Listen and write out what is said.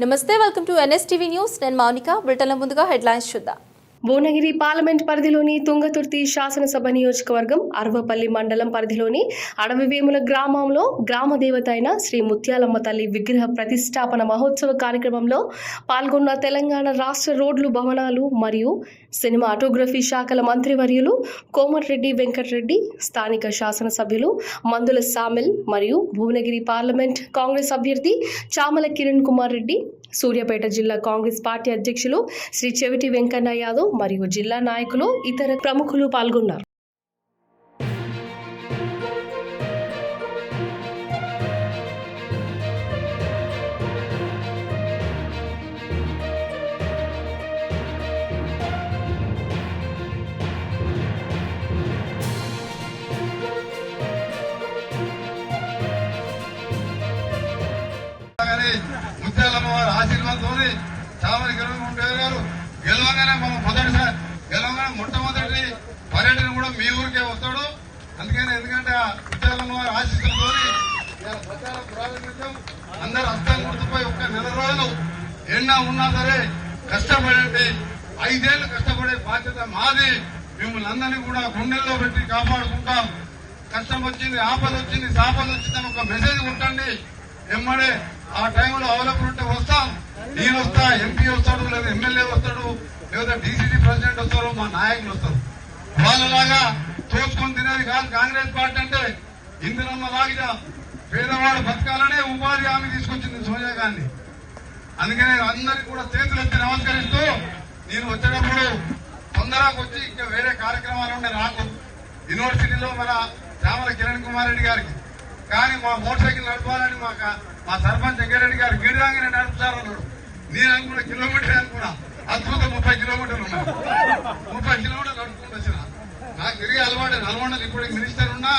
నమస్తే welcome to NSTV news. నేను మౌనిక. బ్రిటన్ల ముందుగా హెడ్లైన్స్ చూద్దాం. భువనగిరి పార్లమెంట్ పరిధిలోని తుంగతుర్తి శాసనసభ నియోజకవర్గం అరవపల్లి మండలం పరిధిలోని అడవివేముల గ్రామంలో గ్రామ దేవత అయిన శ్రీ ముత్యాలమ్మ తల్లి విగ్రహ ప్రతిష్టాపన మహోత్సవ కార్యక్రమంలో పాల్గొన్న తెలంగాణ రాష్ట్ర రోడ్లు భవనాలు మరియు సినిమాటోగ్రఫీ శాఖల మంత్రివర్యులు కోమటిరెడ్డి వెంకటరెడ్డి స్థానిక శాసనసభ్యులు మందుల సామిల్ మరియు భువనగిరి పార్లమెంట్ కాంగ్రెస్ అభ్యర్థి చామల కిరణ్ కుమార్ రెడ్డి సూర్యాపేట జిల్లా కాంగ్రెస్ పార్టీ అధ్యక్షులు శ్రీ చెవిటి వెంకన్న యాదవ్ మరియు జిల్లా నాయకులు ఇతర ప్రముఖులు పాల్గొన్నారు Yeah. ముత్యాలమ్మవారి ఆశీర్వాదంతో చామరి కిరణ్ గారు గెలవగానే మనం మొదటిసారి గెలవగానే మొట్టమొదటి పర్యటన కూడా మీ ఊరికే వస్తాడు. అందుకని ఎందుకంటే ఆ ఆశీస్సులతో ప్రచారం ప్రారంభించాం. అందరు హస్తం గుర్తుపై ఒక్క నెల రోజులు ఎన్నా ఉన్నా సరే కష్టపడండి. ఐదేళ్ళు కష్టపడే బాధ్యత మాది. మిమ్మల్ని అందరినీ కూడా గుండెల్లో పెట్టి కాపాడుకుంటాం. కష్టం వచ్చింది ఆపద వచ్చింది సాపద వచ్చిందని ఒక మెసేజ్ ఉంటండి ఎమ్మడే ఆ టైంలో అవైలబుల్ ఉంటే వస్తాం. నేను వస్తా ఎంపీ వస్తాడు లేదా ఎమ్మెల్యే వస్తాడు లేదా డీసీసీ ప్రెసిడెంట్ వస్తారు మా నాయకులు వస్తారు. వాళ్ళలాగా తోచుకొని తినేది కాదు కాంగ్రెస్ పార్టీ అంటే. ఇందిరమ్మ లాగా పేదవాడు బతకాలనే ఉపాధి హామీ తీసుకొచ్చింది సోనియా గాంధీ. అందుకనే అందరికి కూడా చేతులు ఎత్తి నమస్కరిస్తూ నేను వచ్చేటప్పుడు తొందరగా వచ్చి ఇంకా వేరే కార్యక్రమాలు ఉండే నాకు యూనివర్సిటీలో మన చామల కిరణ్ కుమార్ రెడ్డి గారికి. కానీ మా మోటార్ సైకిల్ నడపాలని మా మా సర్పంచ్ వెంకరెడ్డి గారు గిరిదాంగానే నడుపుతారన్నాడు నేను అనుకున్న కిలోమీటర్ అనుకున్నా అద్భుతం ముప్పై కిలోమీటర్లు ఉన్నాయి. ముప్పై కిలోమీటర్లు నడుపుకుంటూ వచ్చిన. నాకు తిరిగి అలవాటు నల్గొండలు ఇప్పుడు మినిస్టర్ ఉన్నా